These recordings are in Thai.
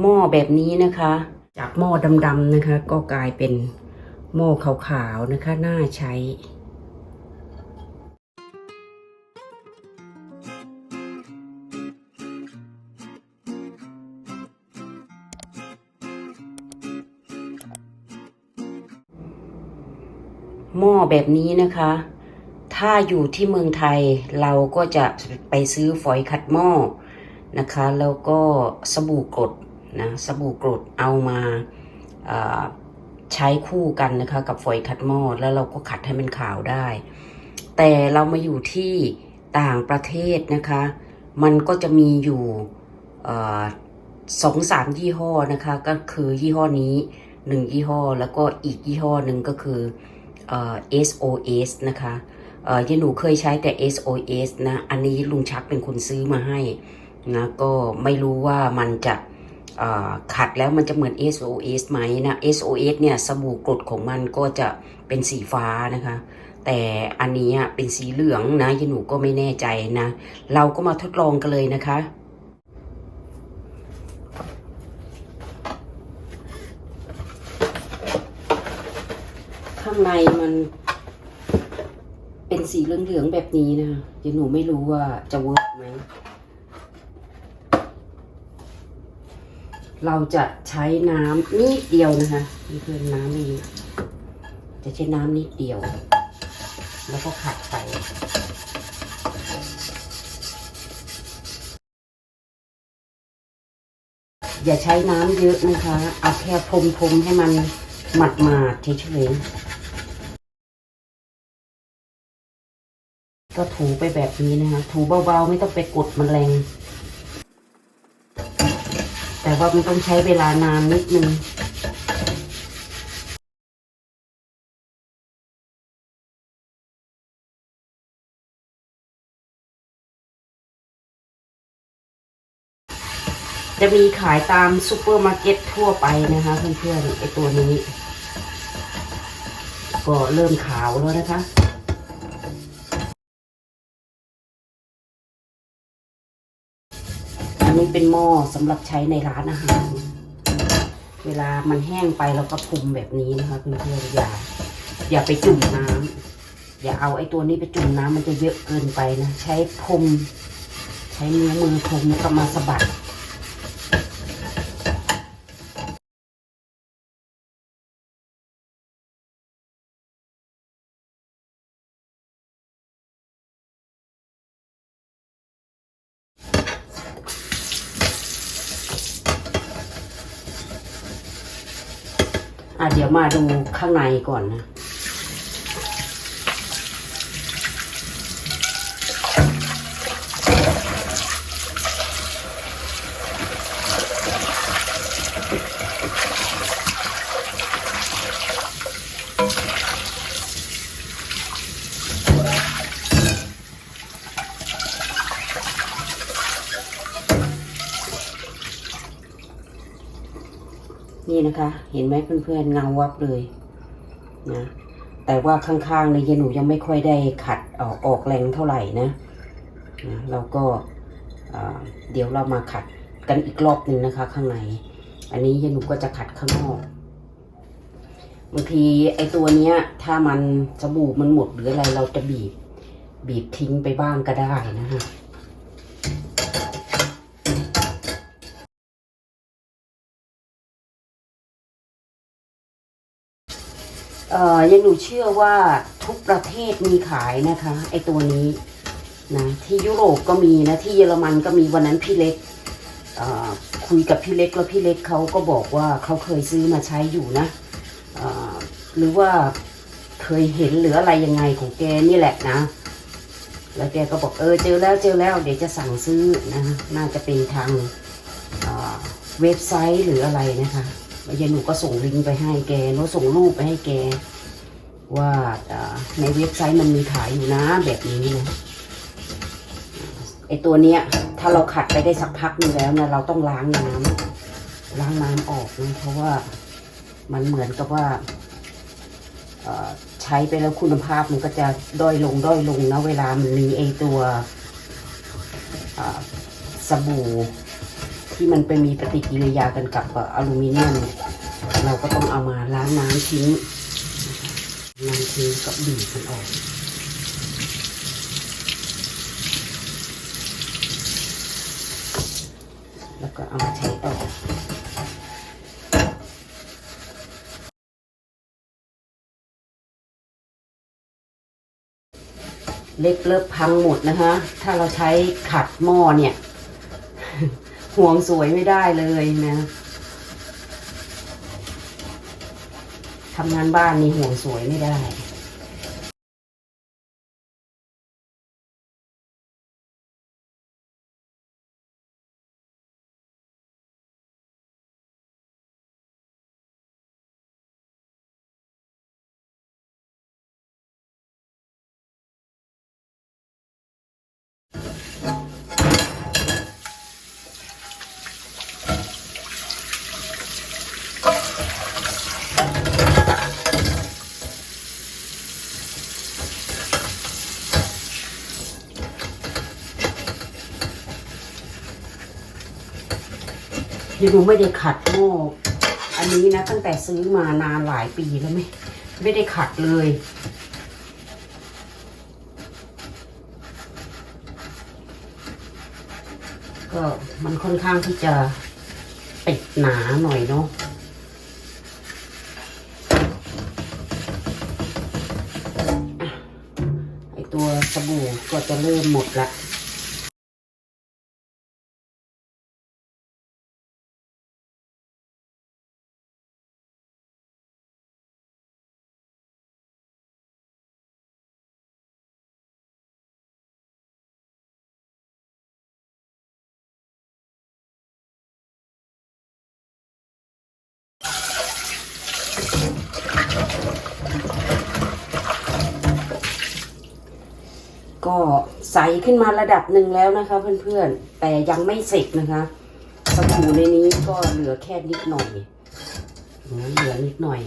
หม้อแบบนี้นะคะ จากหม้อดำๆนะคะ ก็กลายเป็นหม้อขาวๆนะคะ น่าใช้หม้อแบบนี้นะคะ ถ้าอยู่ที่เมืองไทยเราก็จะไปซื้อฝอยขัดหม้อนะคะ แล้วก็สบู่กรด นะสบู่กรดเอามาใช้คู่กันนะคะกับฝอยขัดหม้อแล้วเราก็ขัดให้มันขาวได้ แต่เรามาอยู่ที่ต่างประเทศนะคะ มันก็จะมีอยู่สองสามยี่ห้อนะคะ ก็คือยี่ห้อนี้หนึ่งยี่ห้อ แล้วก็อีกยี่ห้อหนึ่งก็คือเอ่อ SOS นะคะเอ่อยายหนูเคยใช้แต่ SOS นะ อันนี้ลุงชักเป็นคนซื้อมาให้นะก็ไม่รู้ว่ามันจะเขัดแล้วมันจะเหมือน SOS ไหมนะ SOS เนี่ยสบู่กรดของมันก็จะเป็นสีฟ้านะคะ แต่อันนี้เป็นสีเหลืองนะยหนูก็ไม่แน่ใจนะ เราก็มาทดลองกันเลยนะคะข้างในมันเป็นสีเหลืองๆแบบนี้นะยายหนูไม่รู้ว่าจะเวิร์กไหม เราจะใช้น้ำนิดเดียวนะคะนี่เพื่อนน้ำไม่เยอะจะใช้น้ำนิดเดียว แล้วก็ขัดไปอย่าใช้น้ำเยอะนะคะ เอาแค่พรมๆให้มันหมาดมาดเฉยๆก็ถูไปแบบนี้นะคะ ถูเบาๆ ไม่ต้องไปกดมันแรง แต่ว่ามันต้องใช้เวลานานนิดนึงจะมีขายตามซูเปอร์มาร์เก็ตทั่วไปนะคะเพื่อนๆไอตัวนี้ ก็เริ่มขาวแล้วนะคะ นี้เป็นหม้อสำหรับใช้ในร้านอาหาร เวลามันแห้งไปเราก็พุมแบบนี้นะคะเพื่อนๆอย่าอย่าไปจุ่มน้ำอย่าเอาไอ้ตัวนี้ไปจุ่มน้ำมันจะเยอะเกินไปนะ ใช้พรมใช้มือมือพรมแล้วก็มาสะบัด ดี๋ยวมาดูข้างในก่อนนะ คะเห็นไหมเพื่อนๆเงาวับเลยนะแต่ว่าข้างๆในยายหนูยังไม่ค่อยได้ขัดออกออกแรงเท่าไหร่นะนะเราก็อ่าเดี๋ยวเรามาขัดกันอีกรอบหนึ่งนะคะ ข้างใน อันนี้ยายหนูก็จะขัดข้างนอกบางทีไอตัวเนี้ย ถ้ามันสบู่มันหมดหรืออะไรเราจะบีบ บีบทิ้งไปบ้างก็ได้นะคะ อยังหนูเชื่อว่าทุกประเทศมีขายนะคะไอตัวนี้นะที่ยุโรปก็มีนะที่เยอรมันก็มีวันนั้นพี่เล็กคุยกับพี่เล็กแล้วพี่เล็กเขาก็บอกว่าเขาเคยซื้อมาใช้อยู่นะหรือว่าเคยเห็นหรืออะไรยังไงของแกนี่แหละนะ แล้วแกก็บอกเออเจอแล้วเจอแล้วเดี๋ยวจะสั่งซื้อนะน่าจะเป็นทางเว็บไซต์หรืออะไรนะคะ ยายหนูก็ส่งลิงก์ไปให้แกโน้ตส่งรูปไปให้แก ว่าในเว็บไซต์มันมีขายอยู่นะแบบนี้นะไอตัวเนี้ย ถ้าเราขัดไปได้สักพักนึงแล้วนะเราต้องล้างน้ำล้างน้ำออกนะเพราะว่ามันเหมือนกับว่าใช้ไปแล้วคุณภาพมันก็จะด้อยลงด้อยลงนะเวลามันมีไอตัวสบู่ ที่มันไปมีปฏิกิริยากันกับอลูมิเนียมเราก็ต้องเอามาล้างน้ำทิ้งน้ำทิ้งก็บีบมันออกแล้วก็เอามาใช้ต่อเล็กเลิบพังหมดนะคะ ถ้าเราใช้ขัดหม้อเนี่ย ห่วงสวยไม่ได้เลยนะทำงานบ้านนี่ห่วงสวยไม่ได้ ดูไม่ได้ขัดหม้ออันนี้นะ ตั้งแต่ซื้อมานานหลายปีแล้วไม่ไม่ได้ขัดเลย ก็มันค่อนข้างที่จะปิดหนาหน่อยเนาะอะไอตัวสบู่ก็จะเริ่มหมดละ ก็ใสขึ้นมาระดับหนึ่งแล้วนะคะเพื่อนๆ แต่ยังไม่เสร็จนะคะสบู่ในนี้ก็เหลือแค่นิดหน่อยเหลือนิดหน่อย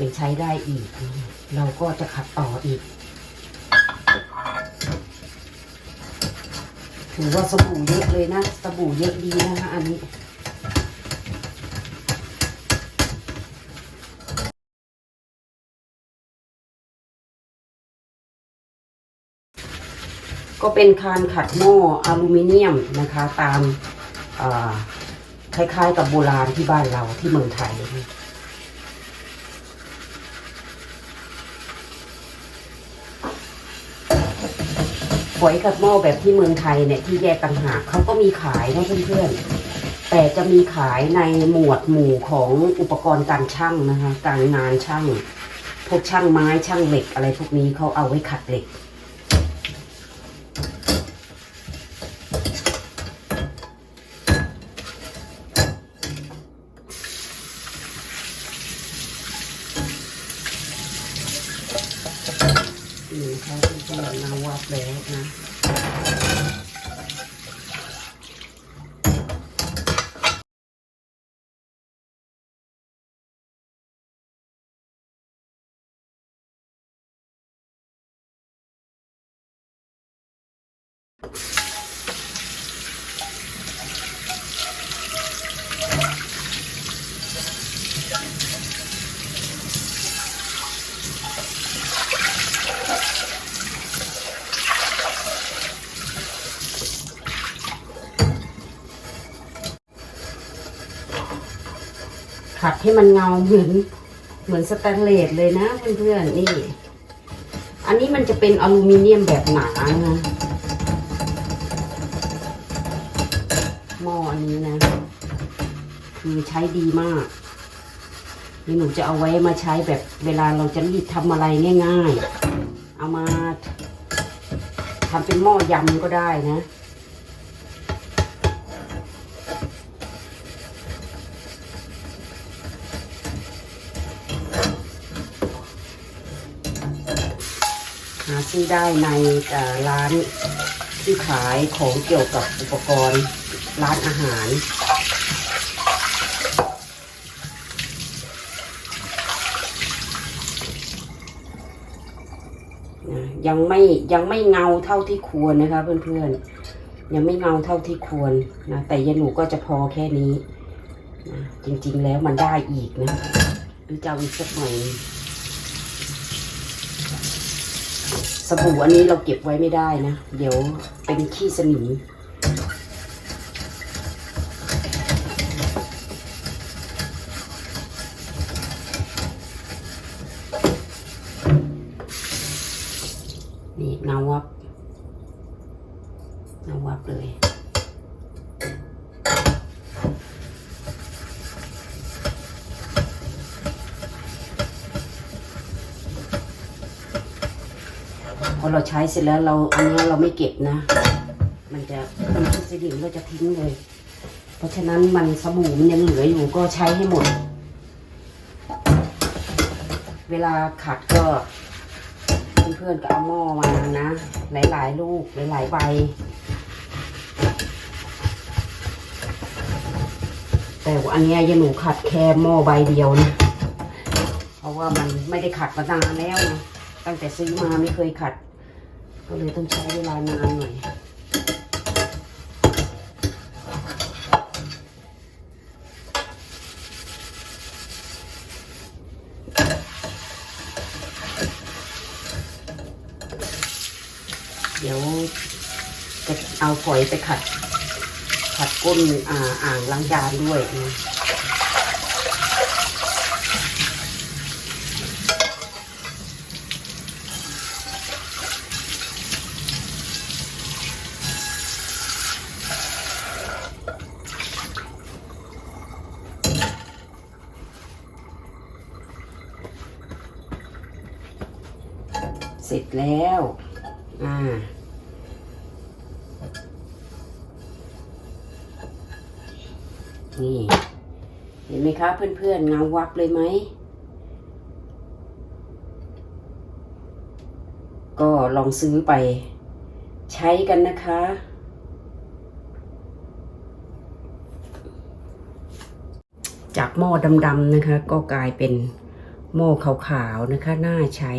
ยังใช้ได้อีก เราก็จะขัดต่ออีก ถือว่าสบู่เยอะเลยนะสบู่เยอะดีนะคะอันนี้ ก็เป็นคานขัดหม้ออลูมิเนียมนะคะตามคล้ายๆกับโบราณที่บ้านเราที่เมืองไทยฝอยขัดหม้อแบบที่เมืองไทยเนี่ยที่แยกต่างหากเขาก็มีขายนะเพื่อนๆ แต่จะมีขายในหมวดหมู่ของอุปกรณ์การช่างนะคะการงานช่าง พวกช่างไม้ช่างเหล็กอะไรพวกนี้เขาเอาไว้ขัดเหล็ก นี่นะคะเพื่อนๆนาวับแล้วนะ ให้มันเงาเหมือนเหมือนสแตนเลสเลยนะเพื่อนๆนี่ อันนี้มันจะเป็นอลูมิเนียมแบบหนานะหม้ออันนี้นะ คือใช้ดีมากนี่หนูจะเอาไว้มาใช้แบบเวลาเราจะรีดทำอะไรง่าย ๆ เอามาทำเป็นหม้อยำก็ได้นะ หาซื้อได้ในร้านที่ขายของเกี่ยวกับอุปกรณ์ร้านอาหาร ยังไม่ยังไม่เงาเท่าที่ควรนะคะเพื่อนๆ ยังไม่เงาเท่าที่ควรนะแต่ยาหนูก็จะพอแค่นี้นะจริงๆแล้วมันได้อีกนะหรือจะเอาอีกสักหน่อยหนึ่ง สบู่อันนี้เราเก็บไว้ไม่ได้นะ เดี๋ยวเป็นขี้สนิม พอเราใช้เสร็จแล้วเราอันนี้เราไม่เก็บนะ มันจะมันจะสดิ่งเราจะทิ้งเลย เพราะฉะนั้นมันสบู่มันยังเหลืออยู่ก็ใช้ให้หมด เวลาขัดก็เพื่อนๆก็เอาหม้อมานะ หลายๆ ลูกหลายๆใบแต่ว่าอันนี้ยยาหนูขัดแค่หม้อใบเดียวนะ เพราะว่ามันไม่ได้ขัดมานานแล้วนะ ตั้งแต่ซื้อมาไม่เคยขัด ก็เลยต้องใช้เวลานานหน่อยเดี๋ยวจะเอาฝอยไปขัด ขัดก้นอ่าอ่างล้างจานด้วยนะ เสร็จแล้ว อ่า นี่ เห็นไหมคะเพื่อนๆเงาวับเลยไหม ก็ลองซื้อไปใช้กันนะคะจากหม้อดำๆนะคะ ก็กลายเป็นหม้อขาวๆนะคะ น่าใช้